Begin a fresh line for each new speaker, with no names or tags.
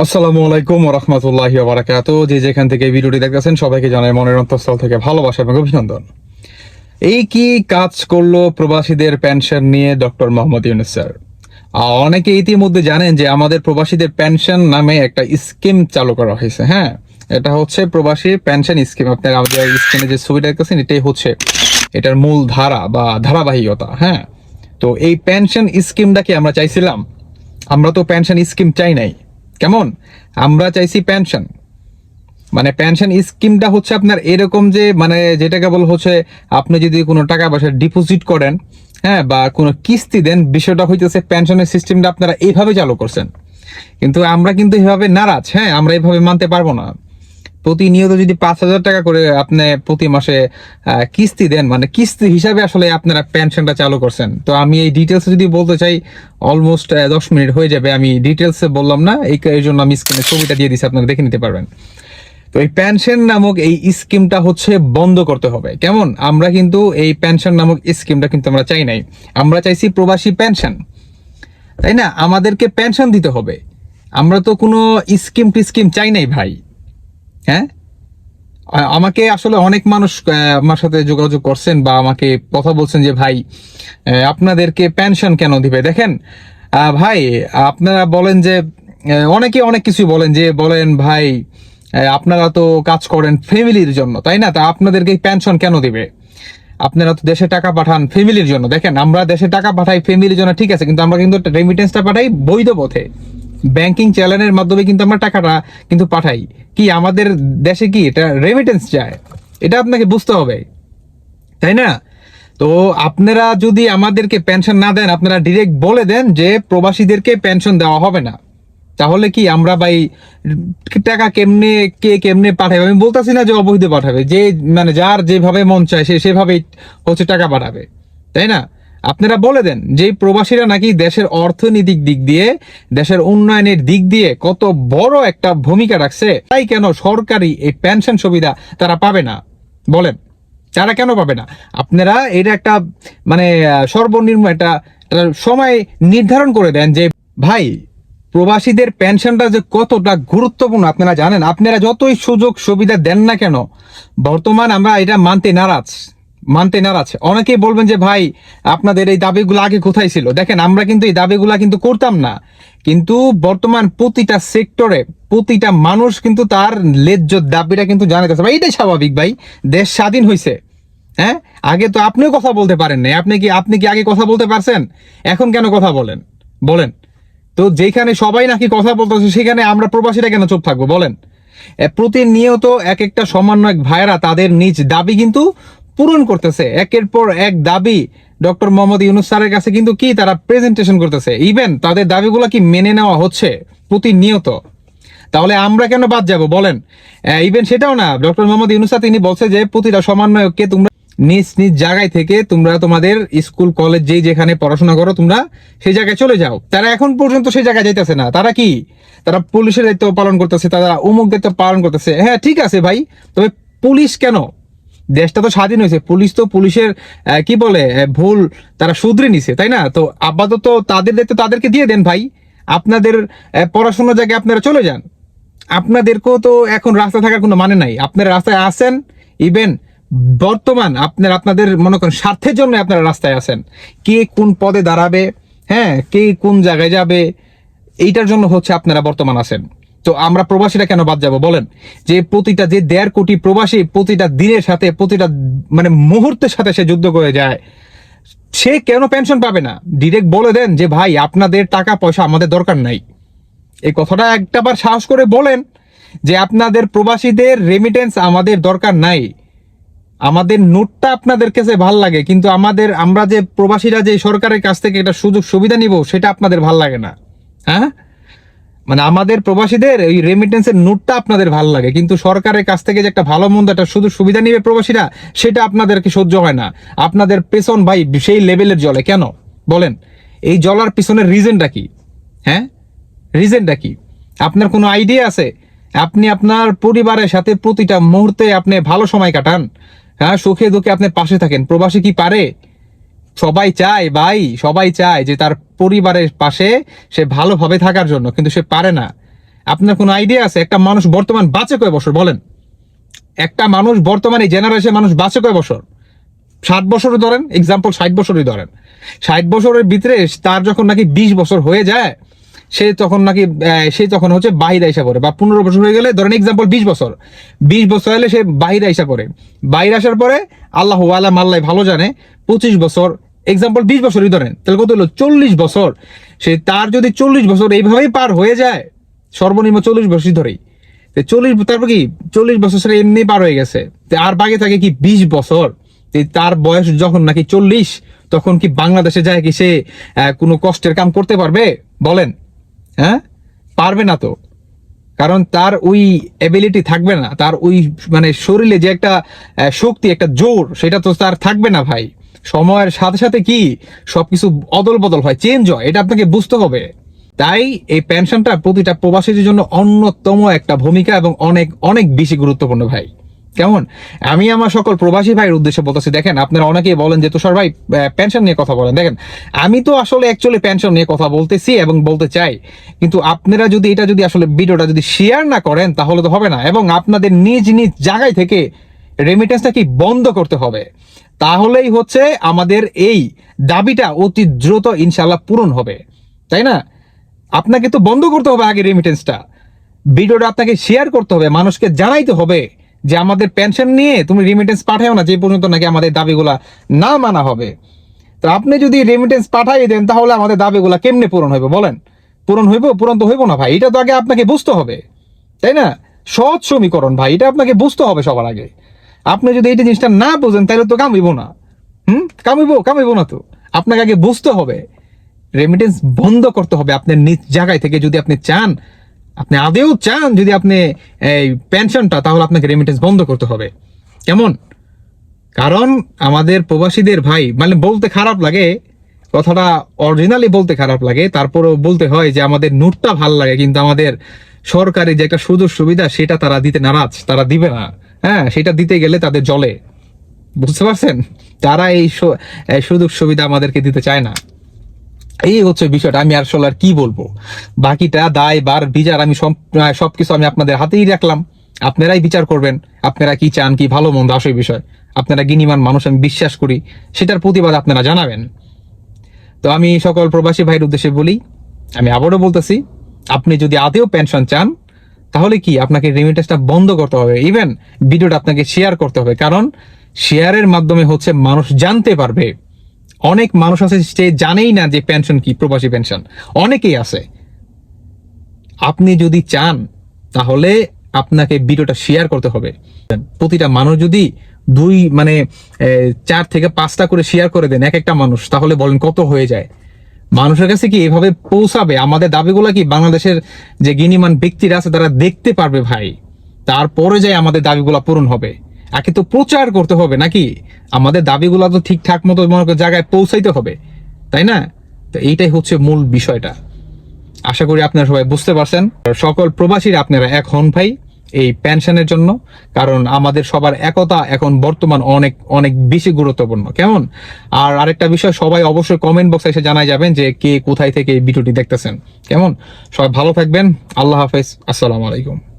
আসসালামু আলাইকুম রহমতুল্লাহি বারাকাত যে যেখান থেকে ভিডিওটি দেখতেছেন, সবাইকে জানাই মনের অন্তঃস্থল থেকে ভালোবাসা এবং অভিনন্দন। এই কি কাজ করল প্রবাসীদের পেনশন নিয়ে ডক্টর মোহাম্মদ ইউনুস স্যার? অনেকে ইতিমধ্যে জানেন যে আমাদের প্রবাসীদের পেনশন নামে একটা স্কিম চালু করা হয়েছে হ্যাঁ? এটা হচ্ছে প্রবাসী পেনশন স্কিম। আপনার আমাদের স্কিমে যে ছবিটা দেখতেছেন, এটাই হচ্ছে এটার মূল ধারা বা ধারাবাহিকতা হ্যাঁ? তো এই পেনশন স্কিমটাকে আমরা চাইছিলাম? আমরা তো পেনশন স্কিম চাই নাই। কেমন? আমরা চাইছি পেনশন মানে পেনশন স্কিমটা হচ্ছে আপনার এরকম যে মানে যেটাকে বল হচ্ছে, আপনি যদি কোনো টাকা পয়সা ডিপোজিট করেন হ্যাঁ বা কোনো কিস্তি দেন, বিষয়টা হইতেছে পেনশনের সিস্টেমটা আপনারা এইভাবে চালু করছেন। কিন্তু আমরা কিন্তু এভাবে নারাজ হ্যাঁ আমরা এইভাবে মানতে পারব না। প্রতিনিয়ত যদি পাঁচ হাজার টাকা করে আপনি প্রতি মাসে কিস্তি দেন মানে কিস্তি হিসাবে আসলে আপনারা পেনশনটা চালু করছেন। তো আমি এই ডিটেলস যদি বলতে চাই অলমোস্ট দশ মিনিট হয়ে যাবে। আমি ডিটেলসে বললাম না, এই জন্য আমি স্ক্রিনে ছবিটা দিয়ে দিচ্ছি আপনারা দেখে নিতে পারবেন। তো এই পেনশন নামক এই স্কিমটা হচ্ছে বন্ধ করতে হবে। কেমন? আমরা কিন্তু এই পেনশন নামক স্কিমটা কিন্তু আমরা চাই নাই। আমরা চাইছি প্রবাসী পেনশন তাই না? আমাদেরকে পেনশন দিতে হবে। আমরা তো কোনো স্কিম টিস্কিম চাই নাই ভাই। হ্যাঁ? আমাকে আসলে অনেক মানুষ আমার সাথে যোগাযোগ করছেন বা আমাকে কথা বলছেন যে, ভাই আপনাদেরকে পেনশন কেন দিবে? দেখেন ভাই, আপনারা বলেন যে অনেকে অনেক কিছু বলেন যে, বলেন, ভাই আপনারা তো কাজ করেন ফ্যামিলির জন্য, তাই না? তা আপনাদেরকে পেনশন কেন দিবে? আপনারা তো দেশে টাকা পাঠান ফ্যামিলির জন্য। দেখেন, আমরা দেশে টাকা পাঠাই ফ্যামিলির জন্য ঠিক আছে, কিন্তু আমরা কিন্তু রেমিটেন্সটা পাঠাই বৈধ পথে। ব্যাংকিং চ্যানেলের মাধ্যমে কিন্তু আমরা টাকাটা কিন্তু পাঠাই। কি, আমাদের দেশে কি এটা রেমিটেন্স যায় এটা আপনাকে বুঝতে হবে, তাই না? তো আপনারা যদি আমাদেরকে পেনশন না দেন, আপনারা ডিরেক্ট বলে দেন যে প্রবাসীদেরকে পেনশন দেওয়া হবে না। তাহলে কি আমরা ভাই টাকা কেমনে, কে কেমনে পাঠাবে? আমি বলতাছি না যে অবৈধ পাঠাবে, যে মানে যার যেভাবে মন চায় সে সেভাবেই হচ্ছে টাকা পাঠাবে, তাই না? আপনারা বলে দেন যে প্রবাসীরা নাকি দেশের অর্থনৈতিক দিক দিয়ে, দেশের উন্নয়নের দিক দিয়ে কত বড় একটা ভূমিকা রাখছে, তাই কেন সরকারি এই পেনশন সুবিধা তারা পাবে না? বলেন, তারা কেন পাবে না? আপনারা এটা একটা মানে সর্বনিম্ন একটা সময় নির্ধারণ করে দেন যে, ভাই, প্রবাসীদের পেনশনটা যে কতটা গুরুত্বপূর্ণ আপনারা জানেন? আপনারা যতই সুযোগ সুবিধা দেন না কেন, বর্তমান আমরা এটা মানতে নারাজ। মানতে নারাজ অনেকেই বলবেন যে, ভাই, আপনাদের এই দাবিগুলো আগে কোথায় ছিল? দেখেন, আমরা কিন্তু এই দাবিগুলা কিন্তু করতাম না। কিন্তু বর্তমান প্রতিটা সেক্টরে প্রতিটা মানুষ কিন্তু তার লেজ্জ দাবিটা কিন্তু জানাইতেছে ভাই, এটাই স্বাভাবিক ভাই, দেশ স্বাধীন হয়েছে হ্যাঁ? আগে তো আপনিও কথা বলতে পারেন না আপনি কি আপনি কি আগে কথা বলতে পারছেন? এখন কেন কথা বলেন? বলেন। তো যেখানে সবাই নাকি কথা বলতেছে, সেখানে আমরা প্রবাসীরা কেন চুপ থাকব? বলেন। প্রতিনিয়ত এক একটা সমন্বয়ক ভাইরা তাদের নিজ দাবি কিন্তু পূরণ করতেছে। একের পর এক দাবি ডক্টর মোহাম্মদ ইউনুস স্যারের কাছে কিন্তু কি তারা প্রেজেন্টেশন করতেছে। ইভেন তাদের দাবিগুলো কি মেনে নেওয়া হচ্ছে প্রতিনিয়ত। তাহলে আমরা কেন বাদ যাব? বলেন। ইভেন সেটাও না। ডক্টর মোহাম্মদ ইউনুসা তিনি বলছে যে, প্রতিটা সমন্বয়ককে তোমরা নিজ নিজ জায়গায় থেকে তোমরা তোমাদের স্কুল, কলেজ যেই যেখানে পড়াশোনা করো, তোমরা সেই জায়গায় চলে যাও। তারা এখন পর্যন্ত সেই জায়গায় যাইতেছে না। তারা কি? তারা পুলিশের দায়িত্ব পালন করতেছে, তারা অমুক দায়িত্ব পালন করতেছে। হ্যাঁ ঠিক আছে ভাই। তবে পুলিশ কেন? দেশটা তো স্বাধীন হয়েছে, পুলিশ তো পুলিশের কি বলে ভুল তারা শুধরে নিছে, তাই না? তো আপাতত তাদের দায়িত্ব তাদেরকে দিয়ে দেন ভাই। আপনাদের পড়াশোনার জায়গায় আপনারা চলে যান। আপনাদেরকেও তো এখন রাস্তা থাকার কোনো মানে নাই। আপনারা রাস্তায় আসেন ইভেন বর্তমান আপনার, আপনাদের মনে করেন স্বার্থের জন্য আপনারা রাস্তায় আসেন কে কোন পদে দাঁড়াবে হ্যাঁ কে কোন জায়গায় যাবে, এইটার জন্য হচ্ছে আপনারা বর্তমান আছেন। তো আমরা প্রবাসীরা কেন বাদ যাব? বলেন, যে প্রতিটা, যে দেড় কোটি প্রবাসী প্রতিটা দিনের সাথে, প্রতিটা মানে মুহূর্তের সাথে সে যুদ্ধ করে যায়। সে কেন পেনশন পাবে না? ডিরেক্ট বলে দেন যে, ভাই, আপনাদের টাকা, পয়সা আমাদের দরকার নাই। এই কথাটা একটাবার সাহস করে বলেন যে, আপনাদের প্রবাসীদের রেমিটেন্স আমাদের দরকার নাই। আমাদের নোটটা আপনাদের কাছে ভালো লাগে, কিন্তু আমাদের, আমরা যে প্রবাসীরা যে সরকারের কাছ থেকে একটা সুযোগ সুবিধা নিব, সেটা আপনাদের ভালো লাগে না। হ্যাঁ? মানে আমাদের প্রবাসীদের এই রেমিটেন্সের নোটটা আপনাদের ভালো লাগে, কিন্তু সরকারের কাছ থেকে যে একটা ভালো মন্দ একটা শুধু সুবিধা নিবে প্রবাসীরা, সেটা আপনাদেরকে সহ্য হয় না। আপনাদের পেছন ভাই সেই লেভেলের জলে, কেন? বলেন, এই জলার পিছনের রিজনটা কি? হ্যাঁ? রিজনটা কি? আপনার কোনো আইডিয়া আছে? আপনি আপনার পরিবারের সাথে প্রতিটা মুহূর্তে আপনি ভালো সময় কাটান হ্যাঁ সুখে দুঃখে আপনি পাশে থাকেন, প্রবাসী কি পারে? সবাই চায়, ভাই, সবাই চায় যে তার পরিবারের পাশে সে ভালোভাবে থাকার জন্য, কিন্তু সে পারে না। আপনার কোনো আইডিয়া আছে? একটা মানুষ বর্তমান বাঁচে কয় বছর, বলেন? একটা মানুষ বর্তমানে জেনারেশন মানুষ বাঁচে কয় বছর? ষাট বছরও ধরেন এক্সাম্পল ষাট বছরই ধরেন। ষাট বছরের ভিতরে তার যখন নাকি বিশ বছর হয়ে যায় সে তখন নাকি সে তখন হচ্ছে বাহির আইসা করে বা পনেরো বছর হয়ে গেলে, ধরেন এক্সাম্পল বিশ বছর। বিশ বছর হলে সে বাহির আইসা করে বাহির আসার পরে আল্লাহ আল্লাহ ভালো জানে, পঁচিশ বছর এক্সাম্পল বিশ বছরই ধরেন, তাহলে কত হলো? চল্লিশ বছর। সে তার যদি চল্লিশ বছর এইভাবেই পার হয়ে যায়, সর্বনিম্ন চল্লিশ বছর ধরেই। চল্লিশ, তারপর কি? চল্লিশ বছর সেটা এমনি পার হয়ে গেছে। আর বাকি থাকে কি? বিশ বছর। তার বয়স যখন নাকি চল্লিশ, তখন কি বাংলাদেশে যায় কি সে কোনো কষ্টের কাম করতে পারবে? বলেন। হ্যাঁ? পারবে না তো। কারণ তার ওই এবিলিটি থাকবে না। তার ওই মানে শরীরে যে একটা শক্তি, একটা জোর, সেটা তো তার থাকবে না ভাই। সময়ের সাথে সাথে কি? সবকিছু অদল বদল হয় চেঞ্জ হয়। এটা আপনাকে বুঝতে হবে। তাই এই পেনশনটা প্রতিটা প্রবাসীদের জন্য অন্যতম একটা ভূমিকা এবং অনেক অনেক বেশি গুরুত্বপূর্ণ ভাই। কেমন? আমি আমার সকল প্রবাসী ভাইয়ের উদ্দেশ্যে বলতেছি, দেখেন, আপনারা অনেকেই বলেন যে তুষার ভাই পেনশন নিয়ে কথা বলেন। দেখেন, আমি তো আসলে অ্যাকচুয়ালি পেনশন নিয়ে কথা বলতেছি এবং বলতে চাই। কিন্তু আপনারা যদি এটা যদি আসলে ভিডিওটা যদি শেয়ার না করেন, তাহলে তো হবে না। এবং আপনাদের নিজ নিজ জায়গায় থেকে রেমিটেন্সটা কি বন্ধ করতে হবে? তাহলেই হচ্ছে আমাদের এই দাবিটা অতি দ্রুত ইনশাল্লাহ পূরণ হবে। তাই না? আপনাকে তো বন্ধ করতে হবে আগে রেমিটেন্সটা ভিডিওটা আপনাকে শেয়ার করতে হবে, মানুষকে জানাইতে হবে। যে আমাদের পেনশন নিয়ে তুমি রেমিটেন্স পাঠাও না, যে পর্যন্ত নাকি আমাদের দাবিগুলা না মানা হবে। তো আপনি যদি রেমিটেন্স পাঠাই দেন, তাহলে আমাদের দাবিগুলা কেমনে পূরণ হইবে বলেন? পূরণ হইব? পূরণ তো হইব না ভাই, এটা তো আগে আপনাকে বুঝতে হবে। তাই না? সৎ সমীকরণ ভাই, এটা আপনাকে বুঝতে হবে সবার আগে। আপনি যদি এই জিনিসটা না বুঝেন, তাহলে তো কামিব না। হুম? কামিব কামিব না তো। আপনাকে আগে বুঝতে হবে। রেমিটেন্স বন্ধ করতে হবে আপনার নিজ জায়গায় থেকে যদি আপনি চান আপনি আদেও চান যদি আপনি এই পেনশনটা, তাহলে আপনাকে রেমিটেন্স বন্ধ করতে হবে। কেমন? কারণ আমাদের প্রবাসীদের ভাই মানে বলতে খারাপ লাগে, কথাটা অরিজিনালি বলতে খারাপ লাগে, তারপরেও বলতে হয় যে আমাদের নোটটা ভালো লাগে, কিন্তু আমাদের সরকারি যে একটা সুযোগ সুবিধা, সেটা তারা দিতে নারাজ, তারা দিবে না। হ্যাঁ সেটা দিতে গেলে তাদের জলে বুঝতে পারছেন? তারা এই এই সুযোগ সুবিধা আমাদেরকে দিতে চায় না। এই হচ্ছে বিষয়টা, আমি আসলে আর কি বলব? বাকিটা দায়, বার, বিচার, আমি সবকিছু আমি আপনাদের হাতেই রাখলাম। আপনারাই বিচার করবেন, আপনারা কি চান কি ভালো মন্দ, আসল বিষয়। আপনারা গিনিমান মানুষ, আমি বিশ্বাস করি, সেটার প্রতিবাদ আপনারা জানাবেন। তো আমি সকল প্রবাসী ভাইয়ের উদ্দেশ্যে বলি, আমি আবারও বলতেছি, আপনি যদি আদেও পেনশন চান, তাহলে কি আপনাকে রেমিটেন্সটা বন্ধ করতে হবে? ইভেন ভিডিওটা আপনাকে শেয়ার করতে হবে, কারণ শেয়ারের মাধ্যমে হচ্ছে মানুষ জানতে পারবে। অনেক মানুষ আছে সে জানেই না যে পেনশন কি, প্রবাসী পেনশন অনেকেই আছে। আপনি যদি চান, তাহলে আপনাকে ভিডিওটা শেয়ার করতে হবে। প্রতিটা মানুষ যদি দুই মানে চার থেকে পাঁচটা করে শেয়ার করে দেন এক একটা মানুষ, তাহলে বলেন কত হয়ে যায়? মানুষের কাছে কি এভাবে পৌঁছাবে? আমাদের দাবিগুলো কি বাংলাদেশের যে গিনিমান ব্যক্তিরা আছে, তারা দেখতে পারবে ভাই। তারপরে যাই আমাদের দাবিগুলো পূরণ হবে। আগে তো প্রচার করতে হবে নাকি? আমাদের দাবিগুলো তো ঠিকঠাক মতো জায়গায় পৌঁছাইতে হবে, তাই না? তো এইটাই হচ্ছে মূল বিষয়টা। আশা করি আপনারা সবাই বুঝতে পারছেন। সকল প্রবাসীরা আপনারা এক হন ভাই এই পেনশনের জন্য, কারণ আমাদের সবার একতা এখন বর্তমান অনেক অনেক বেশি গুরুত্বপূর্ণ। কেমন? আর আরেকটা বিষয়, সবাই অবশ্যই কমেন্ট বক্সে এসে জানাই যাবেন যে কে কোথায় থেকে এই ভিডিওটি দেখতেছেন। কেমন? সবাই ভালো থাকবেন। আল্লাহ হাফেজ। আসসালামু আলাইকুম।